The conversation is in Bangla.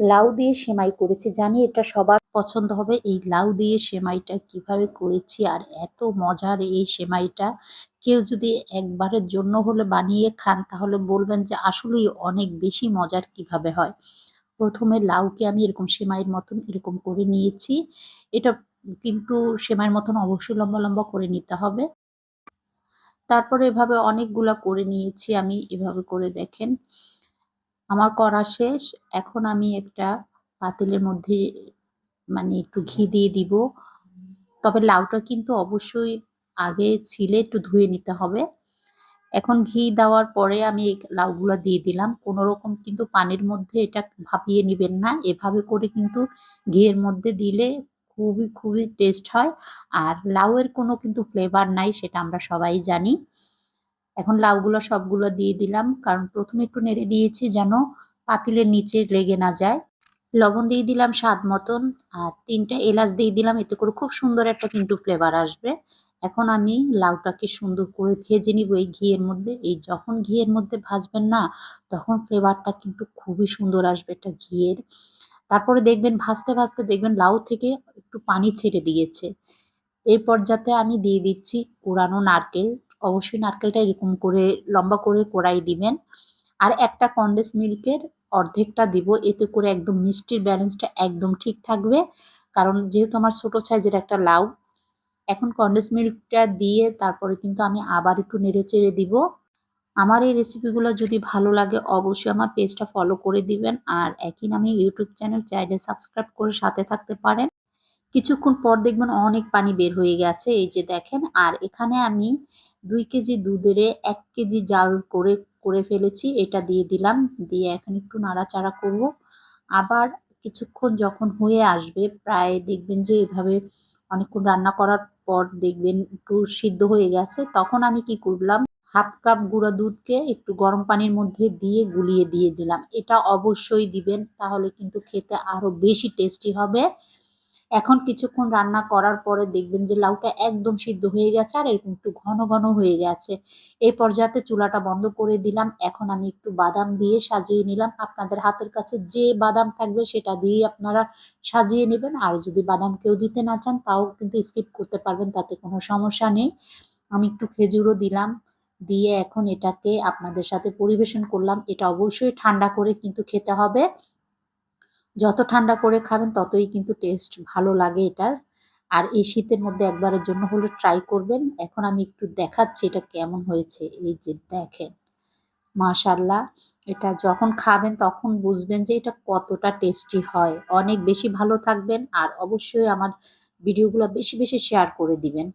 লাউ দিয়ে সেমাই করেছি। জানি এটা সবার পছন্দ হবে। এই লাউ দিয়ে সেমাইটা কীভাবে করেছি আর এত মজার এই সেমাইটা। কেউ যদি একবারের জন্য হলে বানিয়ে খান, তাহলে বলবেন যে আসলেই অনেক বেশি মজার কীভাবে হয়। প্রথমে লাউকে আমি এরকম সেমাইয়ের মতন এরকম করে নিয়েছি। এটা কিন্তু সেমাইয়ের মতন অবশ্যই লম্বা লম্বা করে নিতে হবে। তারপরে এভাবে অনেকগুলা করে নিয়েছি আমি। এভাবে করে দেখেন। আমার করা শেষ। এখন আমি একটা পাতিলের মধ্যে মানে একটু ঘি দিয়ে দিব। তবে লাউটা কিন্তু অবশ্যই আগে ছিলে একটু ধুয়ে নিতে হবে। এখন ঘি দেওয়ার পরে আমি লাউগুলো দিয়ে দিলাম। কোনো রকম কিন্তু পানির মধ্যে এটা ভাপিয়ে নেবেন না। এভাবে করে কিন্তু ঘিয়ের মধ্যে দিলে খুবই খুবই টেস্ট হয়। আর লাউয়ের কোনো কিন্তু ফ্লেভার নাই, সেটা আমরা সবাই জানি। এখন লাউগুলো সবগুলো দিয়ে দিলাম, কারণ প্রথমে একটু নেড়ে দিয়েছি যেন পাতিলের নিচে লেগে না যায়। লবণ দিয়ে দিলাম স্বাদ মতন, আর তিনটা এলাচ দিয়ে দিলাম, এতে করে খুব সুন্দর একটা কিন্তু ফ্লেভার আসবে। এখন আমি লাউটাকে সুন্দর করে ভেজে নিব এই ঘিয়ের মধ্যে। এই যখন ঘিয়ের মধ্যে ভাজবেন না, তখন ফ্লেভারটা কিন্তু খুবই সুন্দর আসবে এটা ঘিয়ের। তারপরে দেখবেন ভাজতে ভাজতে দেখবেন লাউ থেকে একটু পানি ছেড়ে দিয়েছে। এই পর্যায়ে আমি দিয়ে দিচ্ছি কুড়ানো নারকেল। অবশ্যই নারকেলটা এরকম করে, লম্বা করে কোড়াই দিবেন। আর একটা কন্ডেন্স মিল্কের অর্ধেকটা দিব, এতে করে একদম মিষ্টির ব্যালেন্সটা একদম ঠিক থাকবে। কারণ যেহেতু আমার ছোটো সাইজের একটা লাউ, এখন কন্ডেন্স মিল্কটা দিয়ে তারপরে কিন্তু আমি আবার একটু নেড়ে চেড়ে দিব। আমার এই রেসিপিগুলো যদি ভালো লাগে, অবশ্যই আমার পেজটা ফলো করে দিবেন। আর একই নামে ইউটিউব চ্যানেল চাইলে সাবস্ক্রাইব করে সাথে থাকতে পারেন। কিছুক্ষণ পর দেখবেন অনেক পানি বের হয়ে গেছে, এই যে দেখেন। আর এখানে আমি দুই কেজি দুধের এক কেজি জাল করে করে ফেলেছি, এটা দিয়ে দিলাম, দিয়ে এখন একটু নাড়াচাড়া করব। আবার কিছুক্ষণ যখন হয়ে আসবে, প্রায় দেখবেন যে এভাবে অনেকক্ষণ রান্না করার পর দেখবেন একটু সিদ্ধ হয়ে গেছে, তখন আমি কি করলাম, হাফ কাপ গুঁড়া দুধকে একটু গরম পানির মধ্যে দিয়ে গুলিয়ে দিয়ে দিলাম। এটা অবশ্যই দিবেন, তাহলে কিন্তু খেতে আরও বেশি টেস্টি হবে। এখন কিছুক্ষণ রান্না করার পরে দেখবেন যে লাউটা একদম সিদ্ধ হয়ে গেছে আর এরকম একটু ঘন ঘন হয়ে গেছে। এই পর্যায়ে চুলাটা বন্ধ করে দিলাম, এখন আমি একটু বাদাম দিয়ে সাজিয়ে নিলাম। আপনাদের হাতের কাছে যে বাদাম থাকবে সেটা দিয়েই আপনারা সাজিয়ে নেবেন। আর যদি বাদাম কেউ দিতে না চান, তাও কিন্তু স্কিপ করতে পারবেন, তাতে কোনো সমস্যা নেই। আমি একটু খেজুরও দিলাম, দিয়ে এখন এটাকে আপনাদের সাথে পরিবেশন করলাম। এটা অবশ্যই ঠান্ডা করে কিন্তু খেতে হবে। যত ঠান্ডা করে খাবেন, ততই কিন্তু টেস্ট ভালো লাগে এটার। আর এই শীতের মধ্যে একবারের জন্য হলে ট্রাই করবেন। এখন আমি একটু দেখাচ্ছি এটা কেমন হয়েছে। এই যে দেখেন মাশাল্লাহ এটা যখন খাবেন তখন বুঝবেন যে এটা কতটা টেস্টি হয়। অনেক বেশি ভালো থাকবেন আর অবশ্যই আমার ভিডিওগুলো বেশি বেশি শেয়ার করে দিবেন।